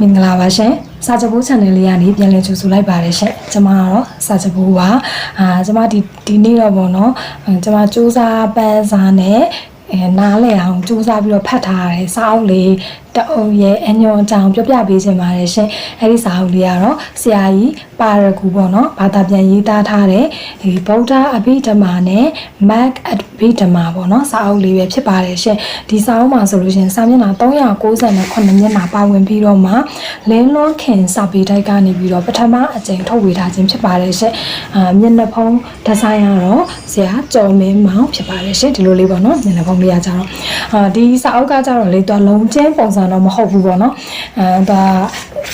မင်္ဂလာပါရှင်စာချပိုး channel လေးကနေပြန်လည်ကြိုဆိုလိုက်ပါတယ်ရှင်ကျွန်မကတော့စာချပိုးပါအာကျွန်မဒီဒီနေ့တော့ဗောနော်အဲကျွန်မစူးစမ်းပန်းစားနဲ့ အဲနားလဲအောင်စူးစမ်းပြီးတော့ဖတ်ထားရတယ်စာအုပ်လေးတအုပ်ရဲ့အညွန်အကြောင်းပြောပြပေးခြင်းပါတယ်ရှင်အဲ့ဒီစာအုပ်လေးကတော့ဆရာကြီးပါရဂူပေါ့နော်ဘာသာပြန်ရေးသားထားတဲ့ဒီဗုဒ္ဓအဘိဓမ္မာနဲ့ Mac အဘိဓမ္မာပေါ့နော်စာအုပ်လေးပဲဖြစ်ပါတယ်ရှင်ဒီစာအုပ်မှာဆိုလို့ရှရင်စာမျက်နှာ398မျက်နှာပါဝင်ပြီးတော့မှလင်းလွန်းခင်စာပေတိုက်ကနေပြီးတော့ပထမအကြိမ်ထုတ်ဝေထားခြင်းဖြစ်ပါတယ်ရှင်အာမျက်နှာဖုံးဒီဇိုင်းကတော့ဆရာကျော်မင်းမောင်ဖြစ်ပါတယ်ရှင်ဒီလိုလေးပေါ့နော်မျက်နှာဖုံးလေးကကြတော့အာဒီစာအုပ်ကကြတော့လေတော့လုံးကျင်းပုံစံတော့မဟုတ်ဘူးပေါ့နော်အဲဒါ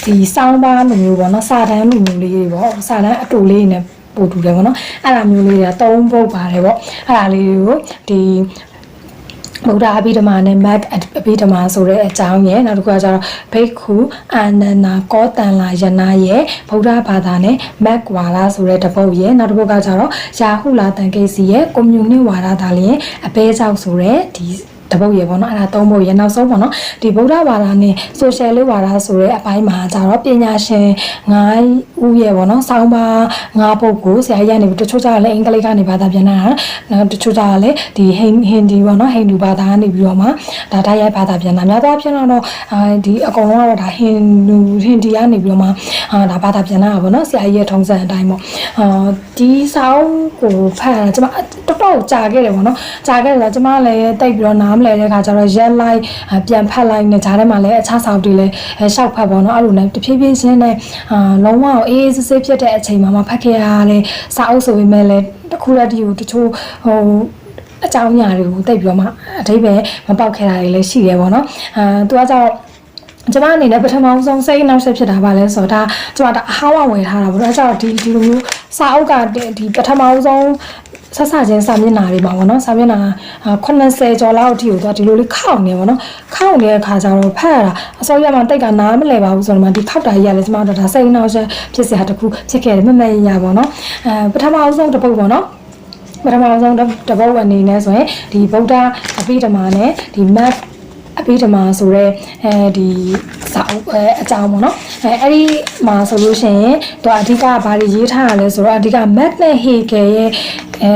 ဒီစောင်းပါလိုမျိုးပေါ့နော်စာတန်းလိုမျိုးလေးတွေပေါ့စာတန်းအတူလေးနဲ့ပို့တူတယ်ပေါ့နော်အဲ့ဒါမျိုးလေးတွေကသုံးပုတ်ပါတယ်ပေါ့အဲ့ဒါလေးတွေကိုဒီ ဗုဒ္ဓအဘိဓမ္မာနဲ့ Mac အဘိဓမ္မာဆိုတဲ့အကြောင်းရဲ့နောက်တစ်ခုကကျတော့ဘိက္ခုအာနန္နာကောတန်လာယနာရဲ့ဗုဒ္ဓဘာသာနဲ့ Mac ဝါလာဆိုတဲ့တပုတ်ရဲ့နောက်တစ်ပုတ်ကကျတော့ယာဟုလာတန်ကိစီရဲ့ကွန်မြူနတီဝါဒသာလျင်အဘဲကြောက်ဆိုတဲ့ဒီ တပုတ်ရေပေါ့နော်အဲ့ဒါသုံးပုတ်ရေနောက်ဆုံးပေါ့နော်ဒီဗုဒ္ဓဘာသာနဲ့ social လေးဝါဒဆိုတဲ့အပိုင်းမှာကျတော့ပညာရှင်ငါးဦးရေပေါ့နော်စောင်းပါငါးပုတ်ကိုဆရာကြီးကနေပြီးတချို့ကျတော့လည်းအင်္ဂလိပ်ကနေဘာသာပြန်တာနောက်တချို့ကျတော့လည်းဒီဟင်ဟင်ဒီပေါ့နော်ဟိန္ဒူဘာသာကနေပြီးတော့မှဒါတိုက်ရိုက်ဘာသာပြန်တာများသောအားဖြင့်တော့အာဒီအကုန်လုံးကတော့ဒါဟင်ဒူဟင်ဒီကနေပြီးတော့မှအာဒါဘာသာပြန်တာပေါ့နော်ဆရာကြီးရဲ့ထုံးစံအတိုင်းပေါ့အာဒီစောင်းကိုဖတ်ရတာကျွန်မ တော်တော်ကြာခဲ့တယ်ပေါ့နော်ကြာခဲ့တယ်ဆိုတော့ကျွန်မလည်းတိတ်ပြီးတော့နားမလဲတဲ့ခါကျတော့ရက်လိုက်ပြန်ဖတ်လိုက်နေဂျားထဲမှာလည်းအခြားဆောင်တွေလည်းရှောက်ဖတ်ပေါ့နော်အဲ့လိုနဲ့တဖြည်းဖြည်းချင်းနဲ့အာလုံးဝအေးအေးဆေးဆေးဖြစ်တဲ့အချိန်မှာမှဖတ်ခဲ့ရတဲ့စာအုပ်ဆိုပေမဲ့လည်းတစ်ခုတည်းဒီကိုတချို့ဟိုအကြောင်းအရာတွေကိုတိတ်ပြီးတော့မှအတိတ်ပဲမပေါက်ခဲ့တာတွေလည်းရှိတယ်ပေါ့နော်အာသူကကြောင့်ကျမအနေနဲ့ပထမဆုံးစိတ်နောက်ဆက်ဖြစ်တာပါလဲဆိုတော့ဒါကျမဒါအဟောင်းဝဝယ်ထားတာပေါ့ဒါကြောင့်ဒီဒီလိုမျိုးစာအုပ်ကဒီပထမဆုံး ဆက်ဆချင်းစာမျက်နှာတွေပါဗောနော်စာမျက်နှာ80ကျော်လောက်အထိကိုသူကဒီလိုလေးခောက်နေဗောနော်ခောက်နေတဲ့ခါကျတော့ဖတ်ရတာအစောရမှတိတ်ကနားမလဲပါဘူးဆိုတော့မှဒီခောက်တာကြီးရလဲကျမတို့ဒါစိတ်နောက်ဆက်ဖြစ်စရာတခုဖြစ်ခဲ့တယ်မမရရဗောနော်အဲပထမဆုံးတစ်ပုတ်ဗောနော်ပထမဆုံးတပုတ်အနေနဲ့ဆိုရင်ဒီဗုဒ္ဓအဘိဓမ္မာနဲ့ဒီ map အဘိဓမ္မာဆိုတော့အဲဒီစာအုပ်အဲအကြောင်းပေါ့နော်အဲအဲ့ဒီမှာဆိုလို့ရှိရင်သူအဓိကဘာတွေရေးထားရလဲဆိုတော့အဓိက Mac နဲ့ Hegel ရဲ့အဲ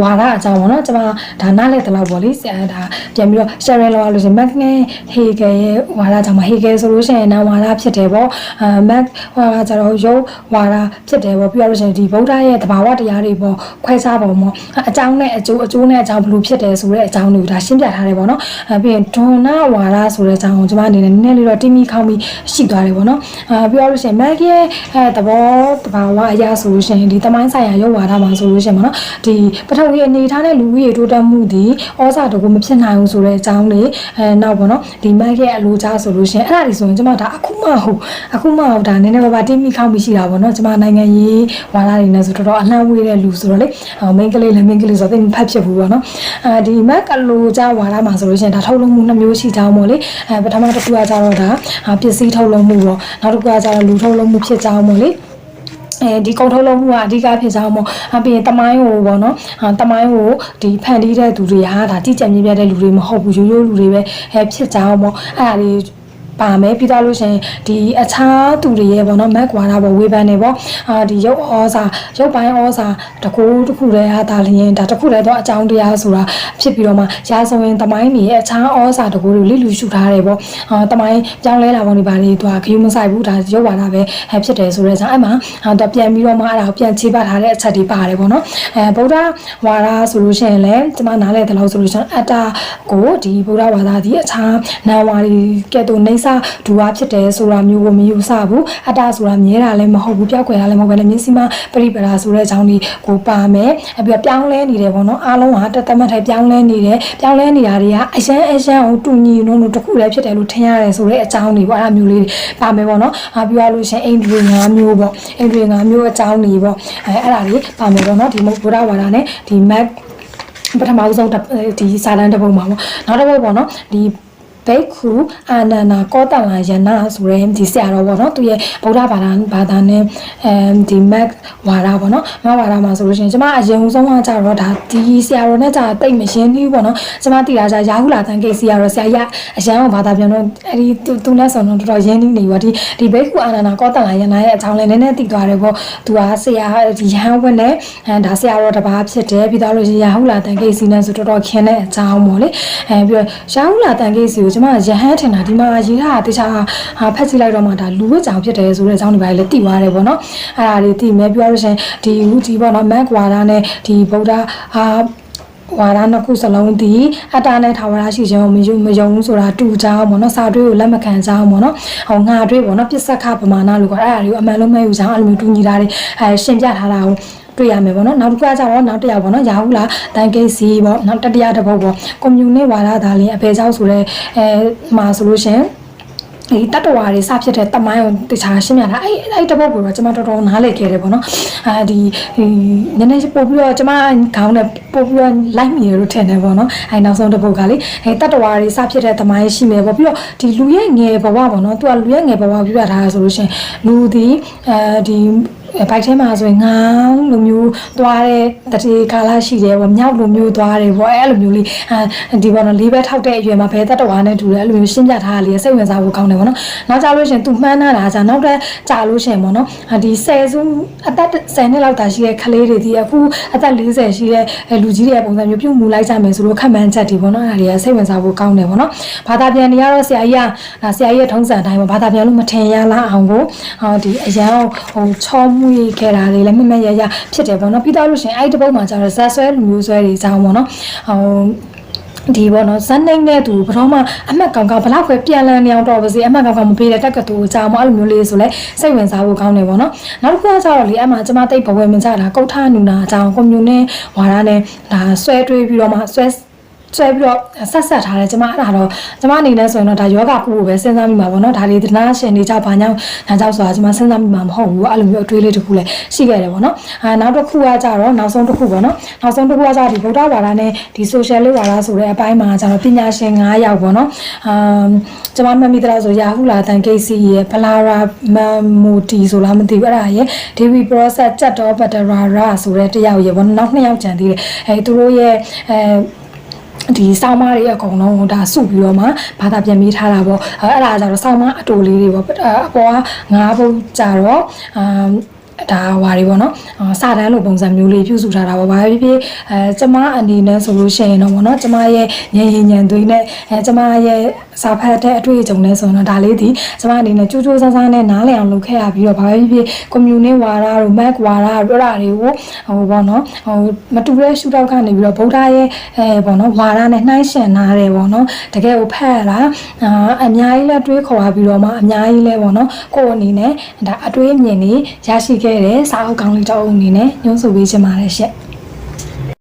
ဝါဒအကြောင်းပေါ့နော်ကျွန်မဒါနားလဲတလောက်ပေါ့လေဆရာဒါပြန်ပြီးတော့ share လောက်လို့ရှိရင် Mac နဲ့ Hegel ရဲ့ဝါဒအကြောင်းမှာ Hegel ဆိုလို့ရှိရင်နာဝါဒဖြစ်တယ်ပေါ့အဲ Mac ဝါဒကျတော့ရုပ်ဝါဒဖြစ်တယ်ပေါ့ပြီးတော့လို့ရှိရင်ဒီဗုဒ္ဓရဲ့တဘာဝတရားတွေပေါ့ခွဲခြားပုံပေါ့အကြောင်းနဲ့အကျိုးအကျိုးနဲ့အကြောင်းဘယ်လိုဖြစ်တယ်ဆိုတဲ့အကြောင်းတွေကိုဒါရှင်းပြထားတယ်ပေါ့နော်အဲပြီးရင်ဒွန်နာဝါဒဆိုတဲ့အကြောင်းကိုကျွန်မအနေနဲ့နည်းနည်းလေးတော့တိမိခေါင်းပြီးရှိသွားတယ်ပေါ့နော်အာပြီးတော့လို့ရှိရင် Mac ရဲ့အဲသဘောတဘာဝအရာဆိုလို့ရှိရင်ဒီတမိုင်းဆိုင်ရာရုပ်ဝါဒမှာဆိုလို့ရှိရင်ပေါ့နော်ဒီပထဝီအနေထားနဲ့လူဦးရေတိုးတက်မှုဒီဩဇာတကူမဖြစ်နိုင်ဘူးဆိုတဲ့အကြောင်းလေးအဲနောက်ပေါ့နော်ဒီ Mac ရဲ့အလိုကြားဆိုလို့ရှိရင်အဲ့ဒါတွေဆိုရင်ကျွန်မဒါအခုမှဟုတ်အခုမှဟုတ်ဒါနည်းနည်းပါးပါတိမိခေါင်းပြီးရှိတာပေါ့နော်ကျွန်မနိုင်ငံရေးဝါဒတွေနဲ့ဆိုတော့တော်တော်အလှမ်းဝေးတဲ့လူဆိုတော့လေမိန်းကလေးလည်းမိန်းကလေးဆိုတော့သိမဖတ်ဖြစ်ဘူးပေါ့နော်အဲဒီ Mac အလိုကြားဝါဒမှာဆိုလို့ရှိရင်ဒါထုတ်လုပ်မှုနှမျိုးရှိကြအောင်ပေါ့လေအဲပထမတစ်ခုကကြတော့ဒါပစ္စည်းထုတ်လုပ်မှုပေါ့နောက်တစ်ခုကကြတော့လူထုတ်လုပ်မှုဖြစ်ကြအောင်ပေါ့လေ အဲဒီကုန်ထုတ်လုံးမှုကအဓိကဖြစ်ကြအောင်မို့အပြင်တမိုင်းကိုပေါ့နော်အာတမိုင်းကိုဒီဖန်တီးတဲ့သူတွေဟာဒါတိကျမြင်ပြတဲ့လူတွေမဟုတ်ဘူးရိုးရိုးလူတွေပဲအဲဖြစ်ကြအောင်မို့အဲ့ဒါလေး ပါမယ်ပြီးသားလို့ရှိရင်ဒီအခြားသူတွေရဲ့ပေါ့နော်မက်ကွာတာပေါ့ဝေဖန်နေပေါ့အာဒီရုပ်ဩဇာရုပ်ပိုင်းဩဇာတကူတစ်ခုတည်းဟာဒါလျင်ဒါတစ်ခုတည်းတော့အကြောင်းတရားဆိုတာဖြစ်ပြီးတော့မှရာဇဝင်တမိုင်းတွေရဲ့အခြားဩဇာတကူတွေလိလူရှုထားတယ်ပေါ့အာတမိုင်းပြောင်းလဲလာပုံတွေပါလေသူကခယူမဆိုင်ဘူးဒါရုပ်ဝါဒပဲဖြစ်တယ်ဆိုတဲ့ကြောင့်အဲ့မှာအာသူပြန်ပြီးတော့မှအဲ့ဒါကိုပြန်ခြေပထားတဲ့အချက်တွေပါတယ်ပေါ့နော်အဲဗုဒ္ဓဝါဒဆိုလို့ရှိရင်လည်းကျွန်မနားလဲတဲ့လောက်ဆိုလို့ရှိရင်အတ္တကိုဒီဗုဒ္ဓဝါဒဒီအခြားနာဝါဒီကဲ့သို့နေဆဒူဝါဖြစ်တယ်ဆိုတာမျိုးကိုမယူဆဘူးအတ္တဆိုတာမြဲတာလည်းမဟုတ်ဘူးပြောက်ွယ်တာလည်းမဟုတ်ဘဲနဲ့မျက်စိမှာပရိပရာဆိုတဲ့အကြောင်းဒီကိုပါမယ်အပြီးတော့ပြောင်းလဲနေတယ်ပေါ့နော်အားလုံးဟာတသက်မှတ်ထိုင်ပြောင်းလဲနေတယ်ပြောင်းလဲနေတာတွေကအရန်အရန်ကိုတူညီလုံးလုံးတစ်ခုလည်းဖြစ်တယ်လို့ထင်ရတယ်ဆိုတဲ့အကြောင်းတွေပေါ့အဲ့ဒါမျိုးလေးတွေပါမယ်ပေါ့နော်အာပြီးတော့လို့ရှင်အိန္ဒြေ၅မျိုးပေါ့အိန္ဒြေ၅မျိုးအကြောင်းတွေပေါ့အဲအဲ့ဒါတွေပါမယ်ပေါ့နော်ဒီမုတ်ဗုဒ္ဓဝါဒနဲ့ဒီ map ပထမဆုံးဒီစာတန်းတစ်ပုဒ်မှာပေါ့နောက်တစ်ပုဒ်ပေါ့နော်ဒီ ဘိက္ခုအာနန္ဒာကောတလာယနာဆိုတဲ့ဒီဆရာတော်ပေါ့နော်သူရဲ့ဗုဒ္ဓဘာသာဘာသာနဲ့အဲဒီမက်ဝါဒပေါ့နော်မက်ဝါဒမှာဆိုလို့ရှိရင်ကျမအရင်ဆုံးကကြတော့ဒါဒီဆရာတော်နဲ့ကြာတိတ်မရှင်းသေးဘူးပေါ့နော်ကျမတည်တာကြာရာဟုလာတန်ကိတ်ဆရာတော်ဆရာကြီးအရန်ကိုဘာသာပြန်တော့အဲ့ဒီသူနဲ့ဆိုတော့တော်တော်ရင်းနှီးနေပါဒီဒီဘိက္ခုအာနန္ဒာကောတလာယနာရဲ့အကြောင်းလည်းနည်းနည်းသိသွားတယ်ပေါ့သူကဆရာဒီရဟန်းဝတ်နဲ့အဲဒါဆရာတော်တစ်ပါးဖြစ်တယ်ပြီးတော့လို့ရှိရင်ရာဟုလာတန်ကိတ်စီနဲ့ဆိုတော်တော်ခင်တဲ့အကြောင်းပေါ့လေအဲပြီးတော့ရာဟုလာတန်ကိတ်စီကိုကျမရဟန်းထင်တာဒီမှာရေးထားတာတခြားဟာဖက်ကြည့်လိုက်တော့မှဒါလူဝတ်ကြောင်ဖြစ်တယ်ဆိုတဲ့အကြောင်းတွေပါလေသိသွားတယ်ပေါ့နော်အဲ့ဒါတွေသိမယ်ပြောလို့ရှိရင်ဒီဟူဒီပေါ့နော်မက်ကွာဒါနဲ့ဒီဗုဒ္ဓဟာဝါဒနှစ်ခုစလုံးဒီအတ္တနဲ့ထာဝရရှိခြင်းကိုမယုံမယုံဘူးဆိုတာတူကြအောင်ပေါ့နော်စာတွေးကိုလက်မခံကြအောင်ပေါ့နော်ဟောငါတွေးပေါ့နော်ပြစ္ဆခပမာဏလို့ခေါ်အဲ့ဒါတွေကိုအမှန်လုံးမဲ့ယူကြအောင်အဲ့လိုမျိုးတူညီတာတွေအဲရှင်းပြထားတာကို တွေ့ရမယ်ပေါ့နော်နောက်တစ်ခုကကြတော့နောက်တစ်ယောက်ပေါ့နော်ရာဟုလာတန်ကိတ်စီပေါ့နောက်တတိယတစ်ပုတ်ပေါ့ကွန်မြူနစ်ဝါဒသားလေးအဖေเจ้าဆိုတဲ့အဲမှာဆိုလို့ရှရင်ဒီတတ္တဝါတွေစဖြစ်တဲ့တမိုင်းကိုတခြားရှင်းပြတာအဲ့အဲ့တပုတ်ကိုတော့ကျွန်မတော်တော်နားလည်ခဲ့တယ်ပေါ့နော်အဲဒီဒီနည်းနည်းပို့ပြီးတော့ကျွန်မခေါင်းနဲ့ပို့ပြီးတော့လိုက်မိရလို့ထင်တယ်ပေါ့နော်အဲ့နောက်ဆုံးတပုတ်ကလေအဲတတ္တဝါတွေစဖြစ်တဲ့တမိုင်းရှိမယ်ပေါ့ပြီးတော့ဒီလူရဲ့ငယ်ဘဝပေါ့နော်သူကလူရဲ့ငယ်ဘဝပြပြထားတာဆိုလို့ရှိရင်လူဒီအဲဒီ ဘိုက်ထဲမှာဆိုရင်ငောင်းလိုမျိုးသွားတဲ့တတိကာလရှိတယ်ပေါ့မြောက်လိုမျိုးသွားတယ်ပေါ့အဲ့လိုမျိုးလေးအဲဒီပေါ့နော်လေးဘက်ထောက်တဲ့အရွယ်မှာဘဲတတဝါနဲ့တူတယ်အဲ့လိုမျိုးရှင်းပြထားတာလေးစိတ်ဝင်စားဖို့ကောင်းတယ်ပေါ့နော်နောက်ကြလို့ရှိရင်သူမှန်းထားတာじゃနောက်တော့ကြာလို့ရှိရင်ပေါ့နော်ဒီဆယ်စုအသက်10နှစ်လောက်တာရှိတဲ့ကလေးတွေဒီအခုအသက်40ရှိတဲ့လူကြီးတွေပုံစံမျိုးပြုတ်မူလိုက်ကြမယ်ဆိုလို့ခက်မှန်းချက်တွေပေါ့နော်အဲ့ဒါတွေကစိတ်ဝင်စားဖို့ကောင်းတယ်ပေါ့နော်ဘာသာပြန်တွေကတော့ဆရာကြီးကဆရာကြီးရဲ့ထုံးစံအတိုင်းပေါ့ဘာသာပြန်လို့မထင်ရလားအောင်ကိုဟောဒီအရန်ဟိုချောမှုခဲ့တာတွေလည်းမမရရဖြစ်တယ်ပေါ့နော်ပြီးတော့လို့ရှိရင်အဲ့ဒီတစ်ပုတ်မှာကျတော့ဇက်ဆွဲလူမျိုးဆွဲတွေအကြောင်းပေါ့နော်ဟိုဒီပေါ့နော်ဇန်နိုင်တဲ့သူဘယ်တော့မှအမှတ်ကောင်ကောင်ဘလောက်ပဲပြန်လည်နေအောင်တော့ပါစေအမှတ်ကောင်ကောင်မပေးတဲ့တက်ကတူအကြောင်းမအဲ့လိုမျိုးလေးဆိုလဲစိတ်ဝင်စားဖို့ကောင်းတယ်ပေါ့နော်နောက်တစ်ခုကကျတော့လေအမှကျမတိတ်ဘဝဝင်ကြတာကုဋ္ဌနူနာအကြောင်းကွန်မြူနဲ့ဝါရနဲ့ဒါဆွဲတွေးပြီးတော့မှဆွဲ ဆွဲပြီးတော့ဆက်ဆက်ထားတယ်ကျမအဲ့ဒါတော့ကျမအနေနဲ့ဆိုရင်တော့ဒါယောဂကုကိုပဲစဉ်းစားမိမှာပေါ့နော်ဒါလေးသနာရှင်နေကြဘာကြောင့်ဒါကြောင့်ဆိုတာကျမစဉ်းစားမိမှာမဟုတ်ဘူးအဲ့လိုမျိုးအတွေးလေးတစ်ခုလည်းရှိခဲ့တယ်ပေါ့နော်အာနောက်တစ်ခုကကြတော့နောက်ဆုံးတစ်ခုပေါ့နော်နောက်ဆုံးတစ်ခုကကြတော့ဒီဗုဒ္ဓဘာသာနဲ့ဒီ social လေးဝါဒဆိုတဲ့အပိုင်းမှာကြတော့ပညာရှင်9ယောက်ပေါ့နော်အာကျမမှတ်မိသလားဆိုရာဟုလာတန်ကိစီရဲ့ဖလာရာမမိုတီဆိုလားမသိဘူးအဲ့ဒါရဲ့ဒေဝီ process ချက်တော့ဘတ်တရာရာဆိုတဲ့တယောက်ရဲ့ပေါ့နော်နောက်နှစ်ယောက်ကျန်သေးတယ်အဲသူတို့ရဲ့အဲ ဒီစောင်းမတွေအကုန်လုံးဒါစုပြီးတော့မှဘာသာပြန်ပေးထားတာပေါ့အဲ့ဒါကြတော့စောင်းမအတူလေးတွေပေါ့အပေါ်ကငါးဘုတ်ကြတော့အာ ဒါဟွာတွေပေါ့နော်စာတန်းလိုပုံစံမျိုးလေးပြုစုထားတာပေါ့ဘာဖြစ်ဖြစ်အဲကျမအနေနဲ့ဆိုလို့ရှိရင်တော့ပေါ့နော်ကျမရဲ့ညင်ရင်ညံသွေးနဲ့အဲကျမရဲ့စာဖတ်တဲ့အတွေ့အကြုံနဲ့ဆိုတော့ဒါလေးဒီကျမအနေနဲ့ကြိုးကြိုးဆန်းဆန်းနဲ့နားလည်အောင်လုပ်ခဲ့ရပြီးတော့ဘာဖြစ်ဖြစ်ကွန်မြူနစ်ဝါဒတို့မက်ဝါဒတို့အဲ့ဒါတွေကိုဟိုပေါ့နော်ဟိုမတူတဲ့ရှုထောက်ကနေပြီးတော့ဗုဒ္ဓရဲ့အဲပေါ့နော်ဝါဒနဲ့နှိုင်းယှဉ်နာတယ်ပေါ့နော်တကယ်ကိုဖတ်ရတာအာအများကြီးလဲတွေးခေါ်ရပြီးတော့မှအများကြီးလဲပေါ့နော်ကိုယ်အနေနဲ့ဒါအတွေးအမြင်တွေရရှိခဲ့တဲ့စာအုပ်ကောင်းလေးတစ်အုပ်အနေနဲ့ညွှန်းဆိုပေးချင်ပါတယ်ရှင့်